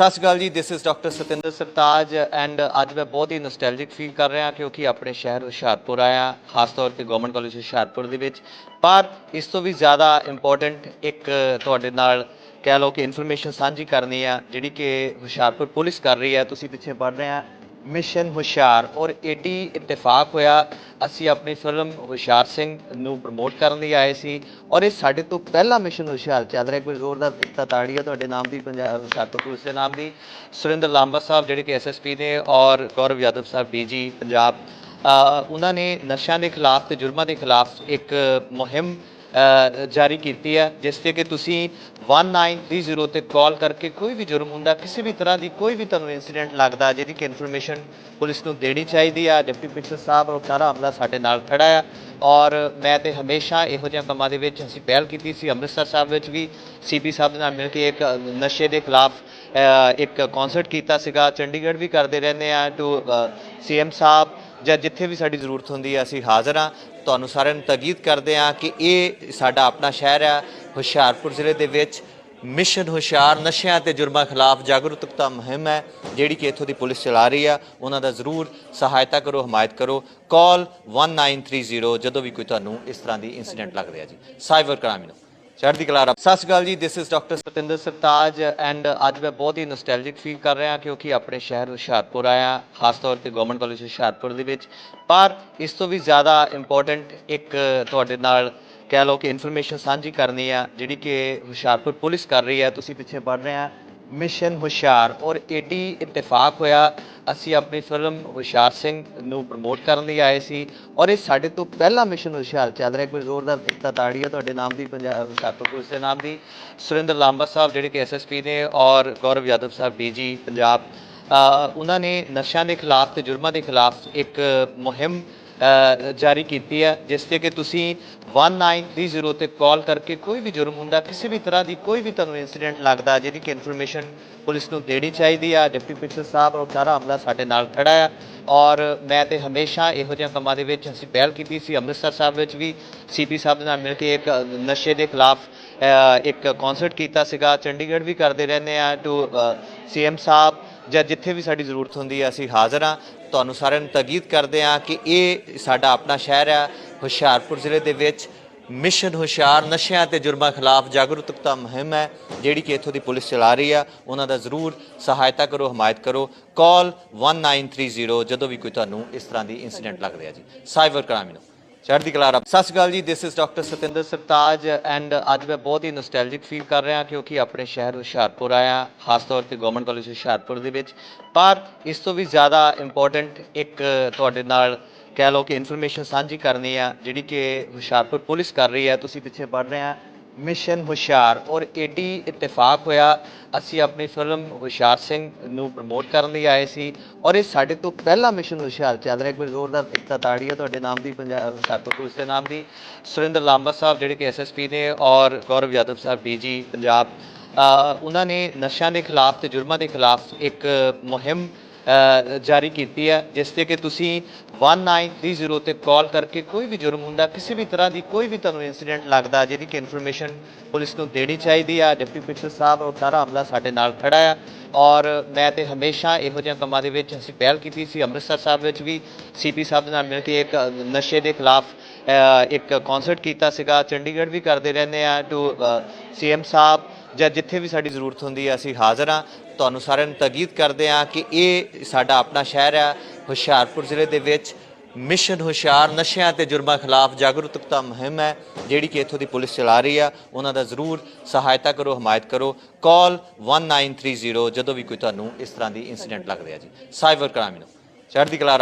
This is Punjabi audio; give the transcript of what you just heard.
ਸਤਿ ਸ਼੍ਰੀ ਅਕਾਲ ਜੀ this is doctor Satinder Sartaaj and ਅੱਜ ਮੈਂ ਬਹੁਤ ਹੀ ਨੋਸਟੈਲਜਿਕ ਫੀਲ ਕਰ ਰਿਹਾ ਕਿਉਂਕਿ ਆਪਣੇ ਸ਼ਹਿਰ ਹੁਸ਼ਿਆਰਪੁਰ ਆਇਆ, ਖਾਸ ਤੌਰ ਤੇ ਗਵਰਨਮੈਂਟ ਕਾਲਜ ਹੁਸ਼ਿਆਰਪੁਰ ਦੇ ਵਿੱਚ। ਪਰ ਇਸ ਤੋਂ ਵੀ ਜ਼ਿਆਦਾ ਇੰਪੋਰਟੈਂਟ ਇੱਕ ਤੁਹਾਡੇ ਨਾਲ ਕਹਿ ਲਓ ਕਿ ਇਨਫੋਰਮੇਸ਼ਨ ਸਾਂਝੀ ਕਰਨੀ ਆ, ਜਿਹੜੀ ਕਿ ਹੁਸ਼ਿਆਰਪੁਰ ਪੁਲਿਸ ਕਰ ਰਹੀ ਹੈ। ਤੁਸੀਂ ਪਿੱਛੇ ਪੜ੍ਹ ਰਹੇ ਆ। ਮਿਸ਼ਨ ਹੁਸ਼ਿਆਰ ਔਰ ਏਡੀ ਇਤਫਾਕ ਹੋਇਆ, ਅਸੀਂ ਆਪਣੀ ਫਿਲਮ ਹੁਸ਼ਿਆਰ ਸਿੰਘ ਨੂੰ ਪ੍ਰਮੋਟ ਕਰਨ ਲਈ ਆਏ ਸੀ ਔਰ ਇਹ ਸਾਡੇ ਤੋਂ ਪਹਿਲਾ ਮਿਸ਼ਨ ਹੁਸ਼ਿਆਰ ਚੱਲ ਰਿਹਾ, ਕੋਈ ਜ਼ੋਰਦਾਰ ਦਿੱਤਾ ਤਾੜੀ ਹੈ ਤੁਹਾਡੇ ਨਾਮ ਦੀ ਪੰਜਾਬ ਹੁਸ਼ਿਆਰਪੁਰ ਦੇ ਨਾਮ ਦੀ, ਸੁਰਿੰਦਰ ਲਾਂਬਾ ਸਾਹਿਬ ਜਿਹੜੇ ਕਿ ਐਸਐਸਪੀ ਨੇ ਔਰ ਗੌਰਵ ਯਾਦਵ ਸਾਹਿਬ ਡੀਜੀ ਪੰਜਾਬ ਉਹਨਾਂ ਨੇ ਨਸ਼ਿਆਂ ਦੇ ਖਿਲਾਫ ਤੇ ਜੁਰਮਾਂ ਦੇ ਖਿਲਾਫ ਇੱਕ ਮੁਹਿੰਮ ਜਾਰੀ ਕੀਤੀ ਹੈ, ਜਿਸ ਤੇ ਕਿ ਤੁਸੀਂ 1930 ਤੇ ਕਾਲ ਕਰਕੇ ਕੋਈ ਵੀ ਜੁਰਮ ਹੁੰਦਾ, ਕਿਸੇ ਵੀ ਤਰ੍ਹਾਂ ਦੀ ਕੋਈ ਵੀ ਤੁਹਾਨੂੰ ਇਨਸੀਡੈਂਟ ਲੱਗਦਾ, ਜਿਹਦੀ ਕਿ ਇਨਫੋਰਮੇਸ਼ਨ ਪੁਲਿਸ ਨੂੰ ਦੇਣੀ ਚਾਹੀਦੀ ਆ, ਡਿਪਟੀ ਕਮਿਸ਼ਨਰ ਸਾਹਿਬ ਔਰ ਸਾਰਾ ਅਮਲਾ ਸਾਡੇ ਨਾਲ ਖੜਾ ਆ, ਔਰ ਮੈਂ ਤੇ ਹਮੇਸ਼ਾ ਇਹੋ ਜਿਹੇ ਕੰਮਾਂ ਦੇ ਵਿੱਚ ਅਸੀਂ ਪਹਿਲ ਕੀਤੀ ਸੀ, ਅੰਮ੍ਰਿਤਸਰ ਸਾਹਿਬ ਵਿੱਚ ਵੀ ਸੀਪੀ ਸਾਹਿਬ ਦੇ ਨਾਲ ਮਿਲ ਕੇ ਇੱਕ ਨਸ਼ੇ ਦੇ ਖਿਲਾਫ ਇੱਕ ਕਨਸਰਟ ਕੀਤਾ ਸੀਗਾ, ਚੰਡੀਗੜ੍ਹ ਵੀ ਕਰਦੇ ਰਹਿੰਦੇ ਆ ਟੂ ਸੀਐਮ ਸਾਹਿਬ ਜਾਂ ਜਿੱਥੇ ਵੀ ਸਾਡੀ ਜ਼ਰੂਰਤ ਹੁੰਦੀ ਹੈ, ਅਸੀਂ ਹਾਜ਼ਰ ਹਾਂ। ਤੁਹਾਨੂੰ ਸਾਰਿਆਂ ਨੂੰ ਤਾਕੀਦ ਕਰਦੇ ਹਾਂ ਕਿ ਇਹ ਸਾਡਾ ਆਪਣਾ ਸ਼ਹਿਰ ਹੈ, ਹੁਸ਼ਿਆਰਪੁਰ ਜ਼ਿਲ੍ਹੇ ਦੇ ਵਿੱਚ। ਮਿਸ਼ਨ ਹੁਸ਼ਿਆਰ ਨਸ਼ਿਆਂ ਤੇ ਜੁਰਮਾਂ ਖਿਲਾਫ ਜਾਗਰੂਕਤਾ ਮੁਹਿੰਮ ਹੈ, ਜਿਹੜੀ ਕਿ ਇੱਥੋਂ ਦੀ ਪੁਲਿਸ ਚਲਾ ਰਹੀ ਆ ਉਹਨਾਂ ਦਾ ਜ਼ਰੂਰ ਸਹਾਇਤਾ ਕਰੋ, ਹਮਾਇਤ ਕਰੋ। ਕਾਲ 1930 ਜਦੋਂ ਵੀ ਕੋਈ ਤੁਹਾਨੂੰ ਇਸ ਤਰ੍ਹਾਂ ਦੀ ਇਨਸੀਡੈਂਟ ਲੱਗਦਾ ਹੈ ਜੀ। ਸਾਈਬਰ ਕ੍ਰਾਈਮ ਨੂੰ। ਚੜ੍ਹਦੀ ਕਲਾ ਰੱਬ। ਸਤਿ ਸ਼੍ਰੀ ਅਕਾਲ ਜੀ this is doctor Satinder Sartaaj and ਅੱਜ ਮੈਂ ਬਹੁਤ ਹੀ ਨੋਸਟੈਲਜਿਕ ਫੀਲ ਕਰ ਰਿਹਾ ਕਿਉਂਕਿ ਆਪਣੇ ਸ਼ਹਿਰ ਹੁਸ਼ਿਆਰਪੁਰ ਆਇਆ, ਖਾਸ ਤੌਰ ਤੇ ਗਵਰਨਮੈਂਟ ਕਾਲਜ ਹੁਸ਼ਿਆਰਪੁਰ ਦੇ ਵਿੱਚ। ਪਰ ਇਸ ਤੋਂ ਵੀ ਜ਼ਿਆਦਾ ਇੰਪੋਰਟੈਂਟ ਇੱਕ ਤੁਹਾਡੇ ਨਾਲ ਕਹਿ ਲਓ ਕਿ ਇਨਫੋਰਮੇਸ਼ਨ ਸਾਂਝੀ ਕਰਨੀ ਆ, ਜਿਹੜੀ ਕਿ ਹੁਸ਼ਿਆਰਪੁਰ ਪੁਲਿਸ ਕਰ ਰਹੀ ਹੈ ਤੁਸੀਂ ਪਿੱਛੇ ਪੜ੍ਹ ਰਹੇ ਆ। ਮਿਸ਼ਨ ਹੁਸ਼ਿਆਰ ਔਰ ਏਡੀ ਇਤਫਾਕ ਹੋਇਆ, ਅਸੀਂ ਆਪਣੀ ਫਿਲਮ ਹੁਸ਼ਿਆਰ ਸਿੰਘ ਨੂੰ ਪ੍ਰਮੋਟ ਕਰਨ ਲਈ ਆਏ ਸੀ ਔਰ ਇਹ ਸਾਡੇ ਤੋਂ ਪਹਿਲਾ ਮਿਸ਼ਨ ਹੁਸ਼ਿਆਰ ਚੱਲ ਰਿਹਾ ਕੋਈ ਜ਼ੋਰਦਾਰ ਦਿੱਤਾ ਤਾੜੀ ਹੈ ਤੁਹਾਡੇ ਨਾਮ ਦੀ, ਪੰਜਾਬ ਹੁਸ਼ਿਆਰਪੁਰ ਦੇ ਨਾਮ ਦੀ, ਸੁਰਿੰਦਰ ਲਾਂਬਾ ਸਾਹਿਬ ਜਿਹੜੇ ਕਿ ਐਸਐਸਪੀ ਨੇ ਔਰ ਗੌਰਵ ਯਾਦਵ ਸਾਹਿਬ ਡੀਜੀ ਪੰਜਾਬ ਉਹਨਾਂ ਨੇ ਨਸ਼ਿਆਂ ਦੇ ਖਿਲਾਫ ਤੇ ਜੁਰਮਾਂ ਦੇ ਖਿਲਾਫ ਇੱਕ ਮੁਹਿੰਮ ਜਾਰੀ ਕੀਤੀ ਹੈ, ਜਿਸ ਤੇ ਕਿ ਤੁਸੀਂ 1930 ਤੇ ਕਾਲ ਕਰਕੇ ਕੋਈ ਵੀ ਜੁਰਮ ਹੁੰਦਾ, ਕਿਸੇ ਵੀ ਤਰ੍ਹਾਂ ਦੀ ਕੋਈ ਵੀ ਤੁਹਾਨੂੰ ਇਨਸੀਡੈਂਟ ਲੱਗਦਾ, ਜਿਹਦੀ ਕਿ ਇਨਫੋਰਮੇਸ਼ਨ ਪੁਲਿਸ ਨੂੰ ਦੇਣੀ ਚਾਹੀਦੀ ਆ ਡਿਪਟੀ ਕਮਿਸ਼ਨਰ ਸਾਹਿਬ ਔਰ ਸਾਰਾ ਅਮਲਾ ਸਾਡੇ ਨਾਲ ਖੜਾ ਆ। ਔਰ ਮੈਂ ਤੇ ਹਮੇਸ਼ਾ ਇਹੋ ਜਿਹੇ ਕੰਮਾਂ ਦੇ ਵਿੱਚ ਅਸੀਂ ਪਹਿਲ ਕੀਤੀ ਸੀ, ਅੰਮ੍ਰਿਤਸਰ ਸਾਹਿਬ ਵਿੱਚ ਵੀ ਸੀਪੀ ਸਾਹਿਬ ਦੇ ਨਾਲ ਮਿਲ ਕੇ ਇੱਕ ਨਸ਼ੇ ਦੇ ਖਿਲਾਫ ਇੱਕ ਕਨਸਰਟ ਕੀਤਾ ਸੀਗਾ, ਚੰਡੀਗੜ੍ਹ ਵੀ ਕਰਦੇ ਰਹਿੰਦੇ ਆ ਟੂ ਸੀਐਮ ਸਾਹਿਬ, ਜਾਂ ਜਿੱਥੇ ਵੀ ਸਾਡੀ ਜ਼ਰੂਰਤ ਹੁੰਦੀ ਹੈ ਅਸੀਂ ਹਾਜ਼ਰ ਹਾਂ। ਤੁਹਾਨੂੰ ਸਾਰਿਆਂ ਨੂੰ ਤਾਕੀਦ ਕਰਦੇ ਹਾਂ ਕਿ ਇਹ ਸਾਡਾ ਆਪਣਾ ਸ਼ਹਿਰ ਹੈ ਹੁਸ਼ਿਆਰਪੁਰ ਜ਼ਿਲ੍ਹੇ ਦੇ ਵਿੱਚ। ਮਿਸ਼ਨ ਹੁਸ਼ਿਆਰ ਨਸ਼ਿਆਂ ਤੇ ਜੁਰਮਾਂ ਖਿਲਾਫ ਜਾਗਰੂਕਤਾ ਮੁਹਿੰਮ ਹੈ, ਜਿਹੜੀ ਕਿ ਇੱਥੋਂ ਦੀ ਪੁਲਿਸ ਚਲਾ ਰਹੀ ਆ। ਉਹਨਾਂ ਦਾ ਜ਼ਰੂਰ ਸਹਾਇਤਾ ਕਰੋ, ਹਮਾਇਤ ਕਰੋ। ਕਾਲ 1930 ਜਦੋਂ ਵੀ ਕੋਈ ਤੁਹਾਨੂੰ ਇਸ ਤਰ੍ਹਾਂ ਦੀ ਇਨਸੀਡੈਂਟ ਲੱਗਦਾ ਹੈ ਜੀ। ਸਾਈਬਰ ਕ੍ਰਾਈਮ ਨੂੰ। ਚੜ੍ਹਦੀ ਕਲਾ ਰੱਬ। ਸਤਿ ਸ਼੍ਰੀ ਅਕਾਲ ਜੀ this is doctor Satinder Sartaaj and ਅੱਜ ਮੈਂ ਬਹੁਤ ਹੀ ਨੋਸਟੈਲਜਿਕ ਫੀਲ ਕਰ ਰਿਹਾ ਕਿਉਂਕਿ ਆਪਣੇ ਸ਼ਹਿਰ ਹੁਸ਼ਿਆਰਪੁਰ ਆਇਆ, ਖਾਸ ਤੌਰ ਤੇ ਗਵਰਨਮੈਂਟ ਕਾਲਜ ਹੁਸ਼ਿਆਰਪੁਰ ਦੇ ਵਿੱਚ। ਪਰ ਇਸ ਤੋਂ ਵੀ ਜ਼ਿਆਦਾ ਇੰਪੋਰਟੈਂਟ ਇੱਕ ਤੁਹਾਡੇ ਨਾਲ ਕਹਿ ਲਓ ਕਿ ਇਨਫੋਰਮੇਸ਼ਨ ਸਾਂਝੀ ਕਰਨੀ ਆ, ਜਿਹੜੀ ਕਿ ਹੁਸ਼ਿਆਰਪੁਰ ਪੁਲਿਸ ਕਰ ਰਹੀ ਹੈ। ਤੁਸੀਂ ਪਿੱਛੇ ਪੜ੍ਹ ਰਹੇ ਆ। ਮਿਸ਼ਨ ਹੁਸ਼ਿਆਰ ਔਰ ਏਡੀ ਇਤਫਾਕ ਹੋਇਆ, ਅਸੀਂ ਆਪਣੀ ਫਿਲਮ ਹੁਸ਼ਿਆਰ ਸਿੰਘ ਨੂੰ ਪ੍ਰਮੋਟ ਕਰਨ ਲਈ ਆਏ ਸੀ ਔਰ ਇਹ ਸਾਡੇ ਤੋਂ ਪਹਿਲਾ ਮਿਸ਼ਨ ਹੁਸ਼ਿਆਰ ਚੱਲ ਰਿਹਾ ਕੋਈ ਜ਼ੋਰਦਾਰ ਦਿੱਤਾ ਤਾੜੀ ਹੈ ਤੁਹਾਡੇ ਨਾਮ ਦੀ ਪੰਜਾਬ ਹੁਸ਼ਿਆਰਪੁਰ ਦੇ ਨਾਮ ਦੀ, ਸੁਰਿੰਦਰ ਲਾਂਬਾ ਸਾਹਿਬ ਜਿਹੜੇ ਕਿ ਐਸਐਸਪੀ ਨੇ ਔਰ ਗੌਰਵ ਯਾਦਵ ਸਾਹਿਬ ਡੀਜੀ ਪੰਜਾਬ ਉਹਨਾਂ ਨੇ ਨਸ਼ਿਆਂ ਦੇ ਖਿਲਾਫ ਤੇ ਜੁਰਮਾਂ ਦੇ ਖਿਲਾਫ ਇੱਕ ਮੁਹਿੰਮ ਜਾਰੀ ਕੀਤੀ ਹੈ, ਜਿਸ ਤੇ ਕਿ ਤੁਸੀਂ 1930 ਤੇ ਕਾਲ ਕਰਕੇ ਕੋਈ ਵੀ ਜੁਰਮ ਹੁੰਦਾ, ਕਿਸੇ ਵੀ ਤਰ੍ਹਾਂ ਦੀ ਕੋਈ ਵੀ ਤੁਹਾਨੂੰ ਇਨਸੀਡੈਂਟ ਲੱਗਦਾ, ਜਿਹਦੀ ਕਿ ਇਨਫੋਰਮੇਸ਼ਨ ਪੁਲਿਸ ਨੂੰ ਦੇਣੀ ਚਾਹੀਦੀ ਆ ਡਿਪਟੀ ਕਮਿਸ਼ਨਰ ਸਾਹਿਬ ਔਰ ਸਾਰਾ ਅਮਲਾ ਸਾਡੇ ਨਾਲ ਖੜਾ ਆ। ਔਰ ਮੈਂ ਤੇ ਹਮੇਸ਼ਾ ਇਹੋ ਜਿਹੇ ਕੰਮਾਂ ਦੇ ਵਿੱਚ ਅਸੀਂ ਪਹਿਲ ਕੀਤੀ ਸੀ, ਅੰਮ੍ਰਿਤਸਰ ਸਾਹਿਬ ਵਿੱਚ ਵੀ ਸੀਪੀ ਸਾਹਿਬ ਦੇ ਨਾਲ ਮਿਲ ਕੇ ਇੱਕ ਨਸ਼ੇ ਦੇ ਖਿਲਾਫ ਇੱਕ ਕਨਸਰਟ ਕੀਤਾ ਸੀਗਾ, ਚੰਡੀਗੜ੍ਹ ਵੀ ਕਰਦੇ ਰਹਿੰਦੇ ਆ ਟੂ ਸੀਐਮ ਸਾਹਿਬ ਜਾਂ ਜਿੱਥੇ ਵੀ ਸਾਡੀ ਜ਼ਰੂਰਤ ਹੁੰਦੀ ਹੈ, ਅਸੀਂ ਹਾਜ਼ਰ ਹਾਂ। ਤੁਹਾਨੂੰ ਸਾਰਿਆਂ ਨੂੰ ਤਾਕੀਦ ਕਰਦੇ ਹਾਂ ਕਿ ਇਹ ਸਾਡਾ ਆਪਣਾ ਸ਼ਹਿਰ ਹੈ, ਹੁਸ਼ਿਆਰਪੁਰ ਜ਼ਿਲ੍ਹੇ ਦੇ ਵਿੱਚ। ਮਿਸ਼ਨ ਹੁਸ਼ਿਆਰ ਨਸ਼ਿਆਂ ਤੇ ਜੁਰਮਾਂ ਖਿਲਾਫ ਜਾਗਰੂਕਤਾ ਮੁਹਿੰਮ ਹੈ, ਜਿਹੜੀ ਕਿ ਇੱਥੋਂ ਦੀ ਪੁਲਿਸ ਚਲਾ ਰਹੀ ਆ। ਉਹਨਾਂ ਦਾ ਜ਼ਰੂਰ ਸਹਾਇਤਾ ਕਰੋ, ਹਮਾਇਤ ਕਰੋ। ਕਾਲ 1930 ਜਦੋਂ ਵੀ ਕੋਈ ਤੁਹਾਨੂੰ ਇਸ ਤਰ੍ਹਾਂ ਦੀ ਇਨਸੀਡੈਂਟ ਲੱਗਦਾ ਹੈ ਜੀ। ਸਾਈਬਰ ਕ੍ਰਾਈਮ ਨੂੰ। ਚੜ੍ਹਦੀ ਕਲਾ ਰੱਬ